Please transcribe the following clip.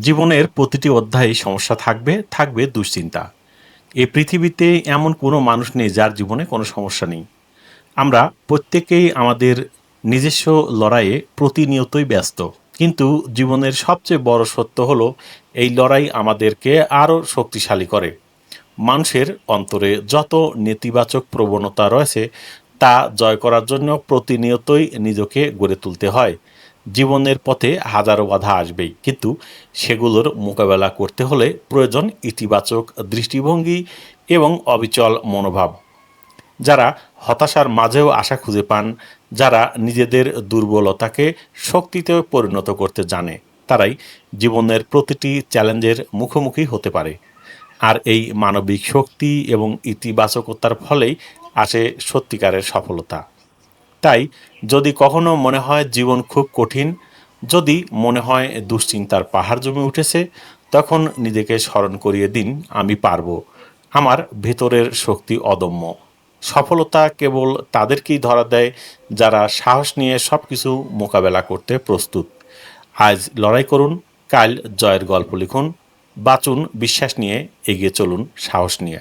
জীবনের প্রতিটি অধ্যায়ে সমস্যা থাকবে থাকবে দুশ্চিন্তা। এই পৃথিবীতে এমন কোনো মানুষ নেই যার জীবনে কোনো সমস্যা নেই। আমরা প্রত্যেকেই আমাদের নিজস্ব লড়াইয়ে প্রতিনিয়তই ব্যস্ত। কিন্তু জীবনের সবচেয়ে বড় সত্য হলো, এই লড়াই আমাদেরকে আরও শক্তিশালী করে। মানুষের অন্তরে যত নেতিবাচক প্রবণতা রয়েছে, তা জয় করার জন্য প্রতিনিয়তই নিজেকে গড়ে তুলতে হয়। জীবনের পথে হাজারো বাধা আসবেই। কিন্তু সেগুলোর মোকাবেলা করতে হলে প্রয়োজন ইতিবাচক দৃষ্টিভঙ্গি এবং অবিচল মনোভাব। যারা হতাশার মাঝেও আশা খুঁজে পান, যারা নিজেদের দুর্বলতাকে শক্তিতে পরিণত করতে জানে, তারাই জীবনের প্রতিটি চ্যালেঞ্জের মুখোমুখি হতে পারে। আর এই মানবিক শক্তি এবং ইতিবাচকতার ফলেই আসে সত্যিকারের সফলতা। তাই যদি কখনো মনে হয় জীবন খুব কঠিন, যদি মনে হয় দুশ্চিন্তার পাহাড় জমে উঠেছে, তখন নিজেকে স্মরণ করিয়ে দিন, আমি পারব। আমার ভেতরের শক্তি অদম্য। সফলতা কেবল তাদেরকেই ধরা দেয় যারা সাহস নিয়ে সব কিছু মোকাবেলা করতে প্রস্তুত। আজ লড়াই করুন, কাল জয়ের গল্প লিখুন, বাঁচুন, বিশ্বাস নিয়ে এগিয়ে চলুন, সাহস নিয়ে।